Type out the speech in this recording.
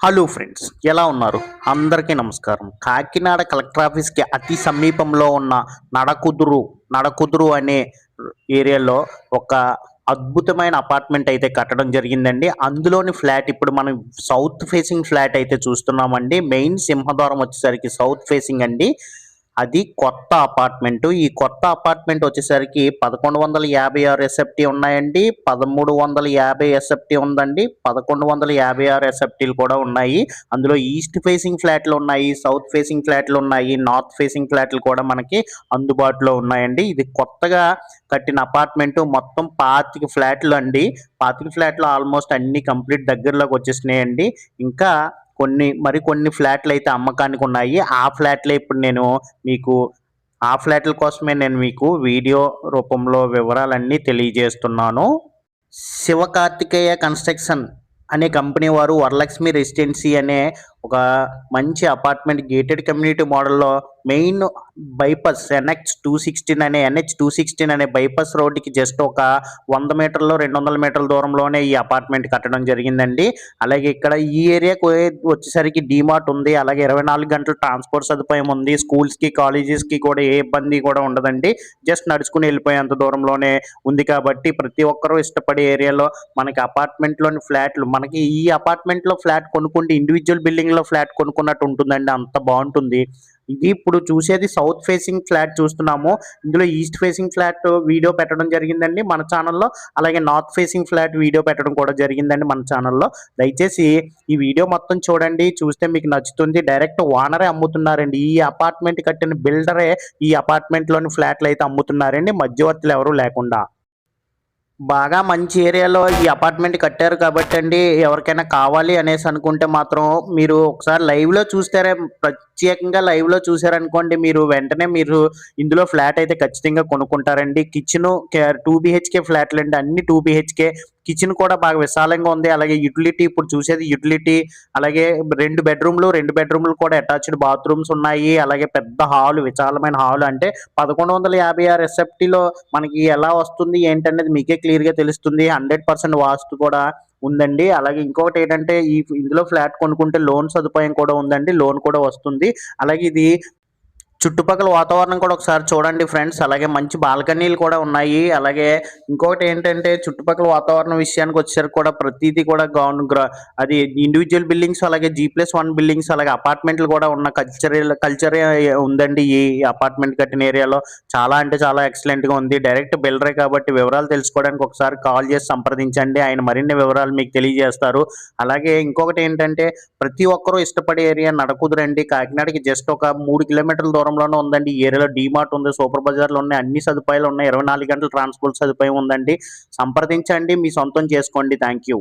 Hello friends ఎలా ఉన్నారు? అందరికీ నమస్కారం. కాకినాడ కలెక్టర్ ఆఫీస్కి అతి సమీపంలో ఉన్న నడకుదురు నడకుదురు అనే ఏరియాలో ఒక అద్భుతమైన అపార్ట్మెంట్ అయితే కట్టడం జరిగిందండి. అందులోని ఫ్లాట్ ఇప్పుడు మనం సౌత్ ఫేసింగ్ ఫ్లాట్ అయితే చూస్తున్నామండి. మెయిన్ సింహద్వారం వచ్చేసరికి సౌత్ ఫేసింగ్ అండి. అది కొత్త అపార్ట్మెంట్. ఈ కొత్త అపార్ట్మెంట్ వచ్చేసరికి పదకొండు వందల యాభై ఆరు ఎస్ఎఫ్టీ ఉన్నాయండి. పదమూడు వందల యాభై ఎస్ఎఫ్టీ ఉందండి. పదకొండు వందల యాభై ఆరు ఎస్ఎఫ్టీలు కూడా ఉన్నాయి. అందులో ఈస్ట్ ఫేసింగ్ ఫ్లాట్లు ఉన్నాయి సౌత్ ఫేసింగ్ ఫ్లాట్లు ఉన్నాయి నార్త్ ఫేసింగ్ ఫ్లాట్లు కూడా మనకి అందుబాటులో ఉన్నాయండి. ఇది కొత్తగా కట్టిన అపార్ట్మెంట్. మొత్తం పాతిక ఫ్లాట్లు అండి. పాతిక ఫ్లాట్లు ఆల్మోస్ట్ అన్ని కంప్లీట్ దగ్గరలోకి వచ్చేసినాయండి. ఇంకా కొన్ని మరి కొన్ని ఫ్లాట్లు అయితే అమ్మకానికి ఉన్నాయి. ఆ ఫ్లాట్లే ఇప్పుడు నేను మీకు ఆ ఫ్లాట్ల కోసమే నేను మీకు వీడియో రూపంలో వివరాలన్నీ తెలియజేస్తున్నాను. శివకార్తికేయ కన్స్ట్రక్షన్ అనే కంపెనీ వారు వరలక్ష్మి రెసిడెన్సీ అనే ఒక మంచి అపార్ట్మెంట్ గేటెడ్ కమ్యూనిటీ మోడల్లో main bypass NH two sixteen అనే ఎన్హెచ్ టూ సిక్స్టీన్ అనే బైపాస్ రోడ్డుకి జస్ట్ ఒక వంద మీటర్లు రెండు వందల మీటర్ల దూరంలోనే ఈ అపార్ట్మెంట్ కట్టడం జరిగిందండి. అలాగే ఇక్కడ ఈ ఏరియాకు వచ్చేసరికి డిమార్ట్ ఉంది. అలాగే ఇరవై నాలుగు గంటల ట్రాన్స్పోర్ట్ సదుపాయం ఉంది. స్కూల్స్కి కాలేజెస్కి కూడా ఏ ఇబ్బంది కూడా ఉండదండి. జస్ట్ నడుచుకుని వెళ్ళిపోయేంత దూరంలోనే ఉంది కాబట్టి ప్రతి ఒక్కరూ ఇష్టపడే ఏరియాలో మనకి అపార్ట్మెంట్లోని ఫ్లాట్లు మనకి ఈ అపార్ట్మెంట్లో ఫ్లాట్ కొనుక్కుంటే ఇండివిజువల్ బిల్డింగ్లో ఫ్లాట్ కొనుక్కున్నట్టు ఉంటుందండి. అంత బాగుంటుంది. ఇది ఇప్పుడు చూసేది సౌత్ ఫేసింగ్ ఫ్లాట్ చూస్తున్నాము. ఇందులో ఈస్ట్ ఫేసింగ్ ఫ్లాట్ వీడియో పెట్టడం జరిగిందండి మన ఛానల్లో అలాగే నార్త్ ఫేసింగ్ ఫ్లాట్ వీడియో పెట్టడం కూడా జరిగిందండి మన ఛానల్లో దయచేసి ఈ వీడియో మొత్తం చూడండి. చూస్తే మీకు నచ్చుతుంది. డైరెక్ట్ ఓనరే అమ్ముతున్నారండి. ఈ అపార్ట్మెంట్ కట్టిన బిల్డరే ఈ అపార్ట్మెంట్లోని ఫ్లాట్లు అయితే అమ్ముతున్నారండి. మధ్యవర్తులు ఎవరు లేకుండా. బాగా మంచి ఏరియాలో ఈ అపార్ట్మెంట్ కట్టారు కాబట్టి అండి ఎవరికైనా కావాలి అనేసి అనుకుంటే మాత్రం మీరు ఒకసారి లైవ్లో చూస్తారే ప్రత్యేకంగా లైవ్లో చూసారనుకోండి మీరు వెంటనే మీరు ఇందులో ఫ్లాట్ అయితే ఖచ్చితంగా కొనుక్కుంటారండి. కిచెన్ టూ బిహెచ్కే ఫ్లాట్లు అండి అన్ని టూ బిహెచ్కే కిచెన్ కూడా బాగా విశాలంగా ఉంది. అలాగే యూటిలిటీ ఇప్పుడు చూసేది యూటిలిటీ అలాగే రెండు బెడ్రూమ్లు రెండు బెడ్రూమ్లు కూడా అటాచ్డ్ బాత్రూమ్స్ ఉన్నాయి. అలాగే పెద్ద హాల్ విశాలమైన హాల్ అంటే పదకొండు వందల యాభై ఆరు ఎస్ఎఫ్టీలో మనకి ఎలా వస్తుంది ఏంటనేది మీకే క్లియర్గా తెలుస్తుంది. హండ్రెడ్ పర్సెంట్ వాస్తు కూడా ఉందండి. అలాగే ఇంకొకటి ఏంటంటే ఈ ఇందులో ఫ్లాట్ కొనుక్కుంటే లోన్ సదుపాయం కూడా ఉందండి. లోన్ కూడా వస్తుంది. అలాగే ఇది చుట్టుపక్కల వాతావరణం కూడా ఒకసారి చూడండి ఫ్రెండ్స్. అలాగే మంచి బాల్కనీలు కూడా ఉన్నాయి. అలాగే ఇంకొకటి ఏంటంటే చుట్టుపక్కల వాతావరణం విషయానికి వచ్చేసరికి కూడా ప్రతిదీ కూడా గౌన్ అది ఇండివిజువల్ బిల్డింగ్స్ అలాగే జీ ప్లస్ వన్ బిల్డింగ్స్ అలాగే అపార్ట్మెంట్లు కూడా ఉన్న కల్చర్ కల్చర్ ఉందండి ఈ అపార్ట్మెంట్ కట్టిన ఏరియాలో చాలా అంటే చాలా ఎక్సలెంట్గా ఉంది. డైరెక్ట్ బిల్డరే కాబట్టి వివరాలు తెలుసుకోవడానికి ఒకసారి కాల్ చేసి సంప్రదించండి. ఆయన మరిన్ని వివరాలు మీకు తెలియజేస్తారు. అలాగే ఇంకొకటి ఏంటంటే ప్రతి ఒక్కరూ ఇష్టపడే ఏరియా నడకుదురండి. కాకినాడకి జస్ట్ ఒక మూడు కిలోమీటర్ల దూరం దూరంలోనే ఉందండి. ఈ ఏరియాలో డీమార్ట్ ఉంది సూపర్ బజార్లు ఉన్నాయి అన్ని సదుపాయాలు ఉన్నాయి. ఇరవై నాలుగు గంటల ట్రాన్స్పోర్ట్ సదుపాయం ఉందండి. సంప్రదించండి మీ సొంతం చేసుకోండి. Thank you